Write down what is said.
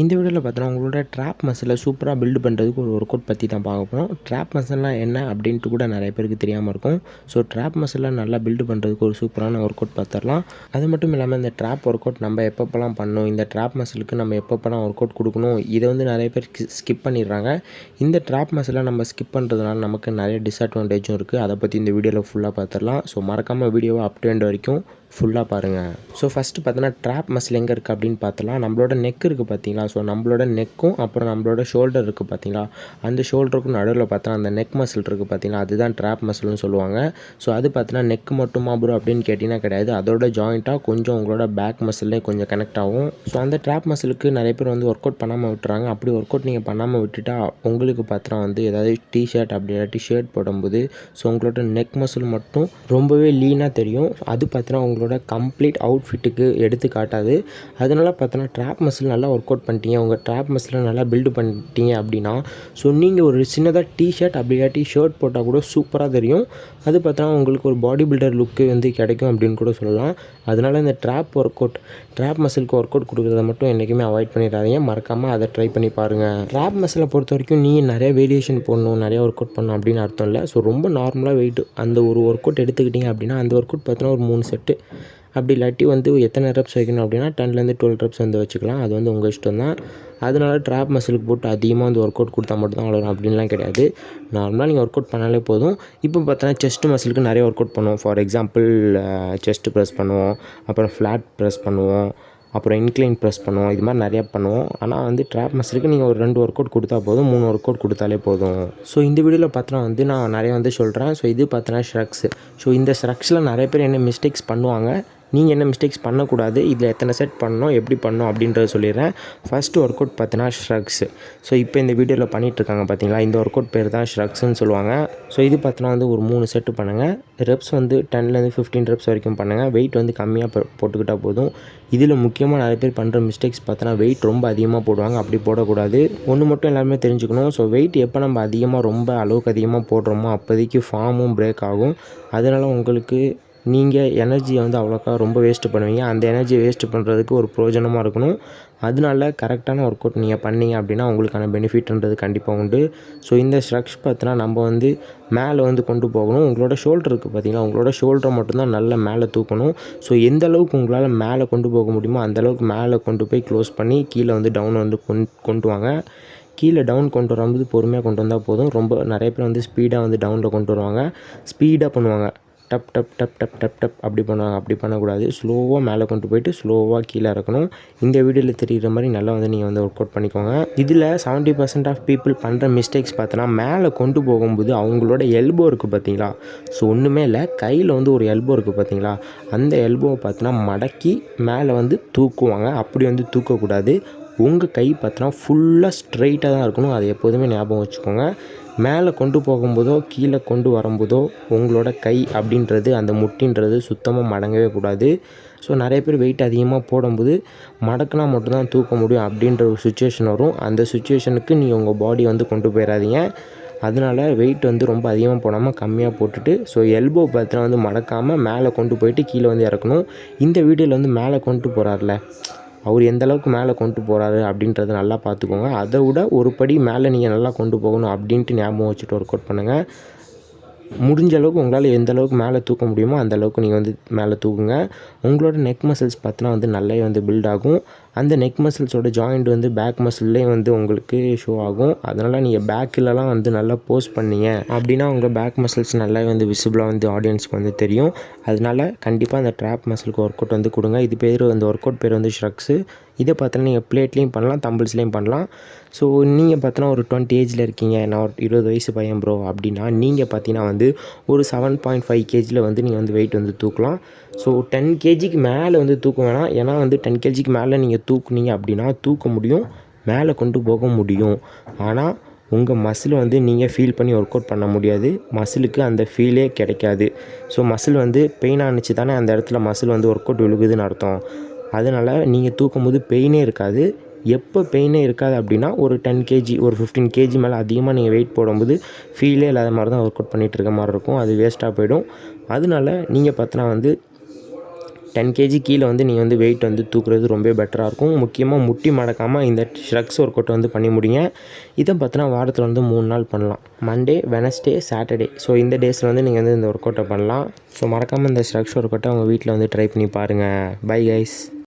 இந்த வீடியோவில் பார்த்தோன்னா உங்களோட ட்ராப் மசிலை சூப்பராக பில்டு பண்ணுறதுக்கு ஒரு ஒர்க் அவுட் பற்றி தான் பார்க்க போகிறோம் ட்ராப் மசில்லாம் என்ன அப்படின்ட்டு கூட நிறைய பேருக்கு தெரியாமல் இருக்கும். ஸோ ட்ராப் மசிலை நல்லா பில்டு பண்ணுறதுக்கு ஒரு சூப்பரான ஒர்க் அவுட் பார்த்துடலாம். அது மட்டும் இல்லாமல் இந்த ட்ராப் ஒர்க் அவுட் நம்ம எப்பப்போலாம் பண்ணணும் இந்த ட்ராப் மசிலுக்கு நம்ம எப்பப்போலாம் ஒர்க் அவுட் கொடுக்கணும் இதை வந்து நிறைய பேர் ஸ்கிப் பண்ணிடுறாங்க. இந்த ட்ராப் மசிலை நம்ம ஸ்கிப் பண்ணுறதுனால நமக்கு நிறைய டிஸ்அட்வான்டேஜும் இருக்குது அதை பற்றி இந்த வீடியோவில் ஃபுல்லாக பார்த்துடலாம். ஸோ மறக்காமல் வீடியோவை அப் டு வரைக்கும் ஃபுல்லாக பாருங்கள் ஸோ ஃபஸ்ட்டு பார்த்தோன்னா ட்ராப் மசில் எங்கே இருக்குது அப்படின்னு பார்த்தலாம் நம்மளோட நெக் இருக்குது பார்த்தீங்களா ஸோ நம்மளோட நெக்கும் அப்புறம் நம்மளோட ஷோல்டர் இருக்குது பார்த்தீங்களா? அந்த ஷோல்டருக்கும் நடுவில் பார்த்தா அந்த நெக் மசில் இருக்குது பார்த்தீங்களா? அதுதான் ட்ராப் மசில்னு சொல்லுவாங்க. ஸோ அது பார்த்தீங்கன்னா நெக் மட்டுமா ப்ரோ அப்படின்னு கேட்டிங்கன்னா கிடையாது. அதோட ஜாயிண்ட்டாக கொஞ்சம் உங்களோட பேக் மசில்லே கொஞ்சம் கனெக்ட் ஆகும். ஸோ அந்த ட்ராப் மசிலுக்கு நிறைய பேர் வந்து ஒர்க் அவுட் பண்ணாமல் விட்டுறாங்க. அப்படி ஒர்க் அவுட் நீங்கள் பண்ணாமல் விட்டுட்டா உங்களுக்கு பார்த்தா வந்து ஏதாவது டிஷர்ட் அப்படி இல்லாட்டி ஷர்ட் போடும்போது ஸோ உங்களோட நெக் மசில் மட்டும் ரொம்பவே லீனாக தெரியும். அது பார்த்தீங்கன்னா உங்களோட கம்ப்ளீட் அவுட்ஃபிட்டுக்கு எடுத்து காட்டாது. அதனால் பார்த்தோன்னா ட்ராப் மசில் நல்லா ஒர்க் அவுட் பண்ணிட்டீங்க உங்கள் ட்ராப் மசிலை நல்லா பில்டு பண்ணிட்டீங்க அப்படின்னா ஸோ நீங்கள் ஒரு சின்னதாக டிஷர்ட் அப்படி இல்லாட்டி ஷர்ட் போட்டால் கூட சூப்பராக தெரியும். அது பார்த்தோன்னா உங்களுக்கு ஒரு பாடி பில்டர் லுக்கு வந்து கிடைக்கும் அப்படின்னு கூட சொல்லலாம். அதனால் இந்த ட்ராப் ஒர்க் அவுட் ட்ராப் மசிலுக்கு ஒர்க் அவுட் கொடுக்குறத மட்டும் என்றைக்குமே அவாய்ட் பண்ணிடாதீங்க. மறக்காமல் அதை ட்ரை பண்ணி பாருங்கள் ட்ராப் மசிலை பொறுத்த வரைக்கும் நீங்கள் நிறைய வேரியேஷன் போடணும் நிறைய ஒர்க் அவுட் பண்ணணும் அப்படின்னு அர்த்தம் இல்லை. ஸோ ரொம்ப நார்மலாக வெயிட் அந்த ஒரு ஒர்க் அவுட் எடுத்துக்கிட்டிங்க அப்படின்னா அந்த ஒர்க் அவுட் பார்த்தோன்னா ஒரு மூணு செட்டு அப்படி இல்லாட்டி வந்து எத்தனை ரெப்ஸ் வைக்கணும் அப்படின்னா டென்லேருந்து டுவெல் ரெப்ஸ் வந்து வச்சுக்கலாம். அது வந்து உங்கள் இஷ்டம் தான் அதனால ட்ராப் மசிலுக்கு போட்டு அதிகமாக வந்து ஒர்க் அவுட் கொடுத்தா மட்டும் தான் வளரும். அப்படின்லாம் கிடையாது. நார்மலாக நீங்கள் ஒர்க் அவுட் பண்ணாலே போதும். இப்போ பார்த்தோன்னா செஸ்ட் மசிலுக்கு நிறைய ஒர்க் அவுட் பண்ணுவோம் ஃபார் எக்ஸாம்பிள் செஸ்ட் ப்ரெஸ் பண்ணுவோம். அப்புறம் ஃப்ளாட் ப்ரெஸ் பண்ணுவோம். அப்புறம் இன்க்ளைன் ப்ரெஸ் பண்ணுவோம். இது மாதிரி நிறையா பண்ணுவோம். ஆனால் வந்து ட்ராப் மசிலுக்கு நீங்கள் ஒரு ரெண்டு ஒர்க் அவுட் கொடுத்தா போதும். மூணு ஒர்க் அவுட் கொடுத்தாலே போதும். ஸோ இந்த வீடியோவில் பார்த்தோன்னா வந்து நான் நிறைய வந்து சொல்கிறேன் ஸோ இது பார்த்தோன்னா ஷ்ரக்ஸ் ஸோ இந்த ஷ்ரக்ஸில் நிறைய பேர் என்ன மிஸ்டேக்ஸ் பண்ணுவாங்க. நீங்கள் என்ன மிஸ்டேக்ஸ் பண்ணக்கூடாது இதில் எத்தனை செட் பண்ணணும் எப்படி பண்ணணும் அப்படின்றத சொல்லிடுறேன். ஃபஸ்ட்டு ஒர்க் அவுட் பார்த்தீங்கன்னா ஷ்ரக்ஸ் ஸோ இப்போ இந்த வீடியோவில் பண்ணிகிட்ருக்காங்க பார்த்தீங்களா? இந்த ஒர்க் அவுட் பேர் தான் ஷ்ரக்ஸ்னு சொல்லுவாங்க. ஸோ இது பார்த்தீங்கன்னா வந்து ஒரு மூணு செட்டு பண்ணுங்கள் ரெப்ஸ் வந்து டென்லேருந்து ஃபிஃப்டீன் ரெப்ஸ் வரைக்கும் பண்ணுங்கள் வெயிட் வந்து கம்மியாக போட்டுக்கிட்டால் போதும். இதில் முக்கியமாக நிறைய பேர் பண்ணுற மிஸ்டேக்ஸ் பார்த்தோன்னா வெயிட் ரொம்ப அதிகமாக போடுவாங்க. அப்படி போடக்கூடாது. ஒன்று மட்டும் எல்லாருமே தெரிஞ்சுக்கணும். ஸோ வெயிட் எப்போ நம்ம அதிகமாக ரொம்ப அளவுக்கு அதிகமாக போடுறோமோ அப்போதைக்கு ஃபார்மும் பிரேக் ஆகும். அதனால் உங்களுக்கு நீங்கள் எனர்ஜியை வந்து அவ்வளோக்கா ரொம்ப வேஸ்ட்டு பண்ணுவீங்க. அந்த எனர்ஜியை வேஸ்ட்டு பண்ணுறதுக்கு ஒரு பிரயோஜனமாக இருக்கணும். அதனால கரெக்டான ஒர்க் அவுட் நீங்கள் பண்ணீங்க அப்படின்னா உங்களுக்கான பெனிஃபிட்ன்றது கண்டிப்பாக உண்டு. ஸோ இந்த ஸ்ட்ரக்ஸ் பார்த்தினா நம்ம வந்து மேலே வந்து கொண்டு போகணும். உங்களோட ஷோல்டர் இருக்குது பார்த்தீங்களா உங்களோட ஷோல்டரை மட்டும்தான் நல்லா மேலே தூக்கணும். ஸோ எந்த அளவுக்கு உங்களால் மேலே கொண்டு போக முடியுமோ அந்த அளவுக்கு மேலே கொண்டு போய் க்ளோஸ் பண்ணி கீழே வந்து டவுன் வந்து கொண்டு வாங்க. கீழே டவுன் கொண்டு வரும்போது பொறுமையாக கொண்டு வந்தால் போதும். ரொம்ப நிறைய பேர் வந்து ஸ்பீடாக வந்து டவுனில் கொண்டு வருவாங்க. ஸ்பீடாக பண்ணுவாங்க. டப் டப் டப் டப் டப் டப். அப்படி பண்ணுவாங்க அப்படி பண்ணக்கூடாது. ஸ்லோவாக மேலே கொண்டு போயிட்டு ஸ்லோவாக கீழே இறக்கணும். இந்த வீடியோவில் தெரிகிற மாதிரி நல்லா வந்து நீங்கள் வந்து ஒர்க் அவுட் பண்ணிக்கோங்க. இதில் செவன்ட்டி பர்சன்ட் ஆஃப் பீப்புள் பண்ணுற மிஸ்டேக்ஸ் பார்த்தோன்னா மேலே கொண்டு போகும்போது அவங்களோட எல்போ இருக்குது பார்த்தீங்களா ஸோ ஒன்றுமே இல்லை. கையில் வந்து ஒரு எல்போ இருக்குது பார்த்தீங்களா அந்த எல்போவை பார்த்தோன்னா மடக்கி மேலே வந்து தூக்குவாங்க. அப்படி வந்து தூக்கக்கூடாது. உங்கள் கை பார்த்தோன்னா ஃபுல்லாக ஸ்ட்ரைட்டாக தான் இருக்கணும். அதை எப்போதுமே ஞாபகம் வச்சுக்கோங்க. மேலே கொண்டு போகும்போதோ கீழே கொண்டு வரும்போதோ உங்களோட கை அப்படின்றது அந்த முட்டின்றது சுத்தமாக மடங்கவே கூடாது. ஸோ நிறைய பேர் வெயிட் அதிகமாக போடும்போது மடக்கினா மட்டும்தான் தூக்க முடியும் அப்படின்ற ஒரு சுச்சுவேஷன் வரும். அந்த சுச்சுவேஷனுக்கு நீங்கள் உங்கள் பாடி வந்து கொண்டு போயிடாதீங்க அதனால் வெயிட் வந்து ரொம்ப அதிகமாக போடாமல் கம்மியாக போட்டுட்டு ஸோ எல்போ பத்திரம் வந்து மடக்காமல் மேலே கொண்டு போயிட்டு கீழே வந்து இறக்கணும். இந்த வீடியோவில் வந்து மேலே கொண்டு போகிறார்ல அவர் எந்தளவுக்கு மேலே கொண்டு போகிறாரு அப்படின்றத நல்லா பார்த்துக்கோங்க. அதை விட ஒரு படி மேலே நீங்கள் நல்லா கொண்டு போகணும் அப்படின்ட்டு ஞாபகம் வச்சுட்டு ஒர்க் அவுட் பண்ணுங்கள் முடிஞ்ச அளவுக்கு உங்களால் எந்த அளவுக்கு மேலே தூக்க முடியுமோ அந்த அளவுக்கு நீங்கள் வந்து மேலே தூக்குங்க. உங்களோட நெக் மசில்ஸ் பார்த்தினா வந்து நல்லா வந்து பில்ட் ஆகும். அந்த நெக் மசில்ஸோட ஜாயிண்ட் வந்து பேக் மசில்லே வந்து உங்களுக்கு ஷோ ஆகும். அதனால் நீங்கள் பேக்கிலலாம் வந்து நல்லா போஸ்ட் பண்ணீங்க. அப்படின்னா உங்கள் பேக் மசில்ஸ் நல்லா வந்து விசிபிளாக வந்து ஆடியன்ஸ்க்கு வந்து தெரியும். அதனால கண்டிப்பாக அந்த ட்ராப் மசிலுக்கு ஒர்க் அவுட் வந்து கொடுங்க. இது பேர் அந்த ஒர்க் அவுட் பேர் வந்து ஷ்ரக்ஸு இதை பார்த்தோன்னா நீங்கள் பிளேட்லேயும் பண்ணலாம் தம்பிள்ஸ்லேயும் பண்ணலாம். ஸோ நீங்கள் பார்த்தோன்னா ஒரு டுவெண்ட்டி ஏஜில் இருக்கீங்க. நான் ஒரு இருபது வயசு பையன் ப்ரோ அப்படின்னா நீங்கள் பார்த்தீங்கன்னா வந்து ஒரு செவன் பாயிண்ட் ஃபைவ் கேஜியில் வந்து நீங்கள் வந்து வெயிட் வந்து தூக்கலாம். ஸோ டென் கேஜிக்கு மேலே வந்து தூக்க வேணாம். ஏன்னா வந்து டென் கேஜிக்கு மேலே நீங்கள் தூக்குனீங்க அப்படின்னா தூக்க முடியும் மேலே கொண்டு போக முடியும். ஆனால் உங்கள் மசில் வந்து நீங்கள் ஃபீல் பண்ணி ஒர்க் அவுட் பண்ண முடியாது. மசிலுக்கு அந்த ஃபீலே கிடைக்காது. ஸோ மசில் வந்து பெயின் ஆனிச்சு தானே அந்த இடத்துல மசில் வந்து ஒர்க் அவுட் விழுகுதுன்னு அர்த்தம். அதனால் நீங்கள் தூக்கும் போது பெயினே இருக்காது. எப்போ பெயினே இருக்காது அப்படின்னா ஒரு டென் கேஜி ஒரு ஃபிஃப்டீன் கேஜி மேலே அதிகமாக நீங்கள் வெயிட் போடும்போது ஃபீலே இல்லாத மாதிரி தான் ஒர்க் அவுட் பண்ணிகிட்டு இருக்க மாதிரி இருக்கும். அது வேஸ்ட்டாக போயிடும். அதனால நீங்கள் பார்த்தினா வந்து டென் கேஜி கீழே வந்து நீங்கள் வந்து வெயிட் வந்து தூக்குறது ரொம்ப பெட்டராக இருக்கும். முக்கியமாக முட்டி மடக்காமல் இந்த ஷ்ரக்ஸ் ஒர்க் அவுட் வந்து பண்ணி முடிங்க. இதை பார்த்தினா வாரத்தில் வந்து மூணு நாள் பண்ணலாம். மண்டே வெனஸ்டே சாட்டர்டே ஸோ இந்த டேஸில் வந்து நீங்கள் வந்து இந்த ஒர்க் அவுட்டை பண்ணலாம். ஸோ மறக்காமல் இந்த ஸ்ட்ரக்ஸ் ஒர்க் அவுட்டை உங்கள் வீட்டில் வந்து ட்ரை பண்ணி பாருங்கள் பை கைஸ்